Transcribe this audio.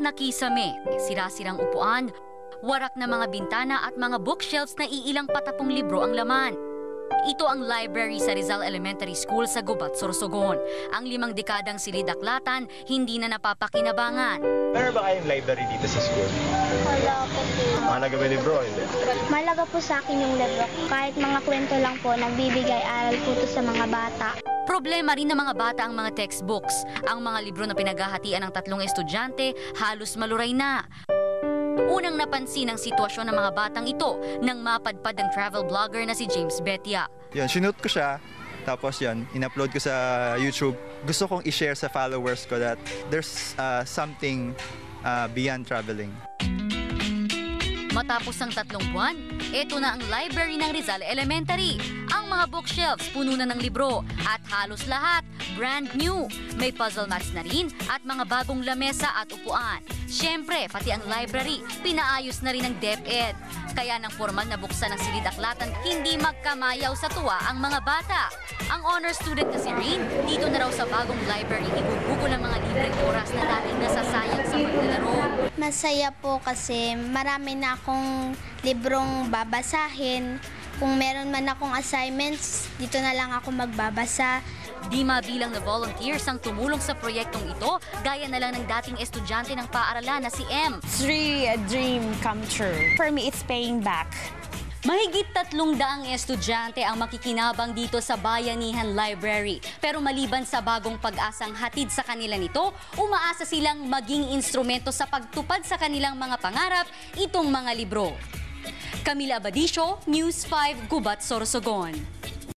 na kisame, sira-sirang upuan, warak na mga bintana at mga bookshelves na iilang patapong libro ang laman. Ito ang library sa Rizal Elementary School sa Gubat, Sorsogon. Ang limang dekadang silidaklatan, hindi na napapakinabangan. Meron ba kayong library dito sa school? Wala po po. Mahalaga ba libro? Hindi. Malaga po sa akin yung libro. Kahit mga kwento lang po, nagbibigay aral po to sa mga bata. Problema rin ng mga bata ang mga textbooks. Ang mga libro na pinaghahatian ng tatlong estudyante halos maluray na. Unang napansin ang sitwasyon ng mga batang ito nang mapadpad ang travel blogger na si James Betia. Yun, sinute ko siya. Tapos yun, in-upload ko sa YouTube. Gusto kong i-share sa followers ko that there's uh, something uh, beyond traveling. Matapos ang tatlong buwan, ito na ang library ng Rizal Elementary. Ang mga bookshelves puno na ng libro at halos lahat brand new. May puzzle mats na rin at mga bagong lamesa at upuan. Siyempre, pati ang library, pinaayos na rin ng DepEd. Kaya nang formal na buksan ng silid-aklatan, hindi magkamayaw sa tuwa ang mga bata. Ang honor student na si Rain, dito na raw sa bagong library, igugugol ang mga libreng oras na dating nasasayang sa paglalaro. Masaya po kasi marami na akong librong babasahin. Kung meron man akong assignments, dito na lang ako magbabasa. Di mabilang na volunteers ang tumulong sa proyektong ito, gaya na lang ng dating estudyante ng paaralan na si M. It's really a dream come true. For me, it's paying back. Mahigit tatlong daang estudyante ang makikinabang dito sa Bayanihan Library. Pero maliban sa bagong pag-asang hatid sa kanila nito, umaasa silang maging instrumento sa pagtupad sa kanilang mga pangarap itong mga libro. Camila Abadisio, News 5, Gubat, Sorsogon.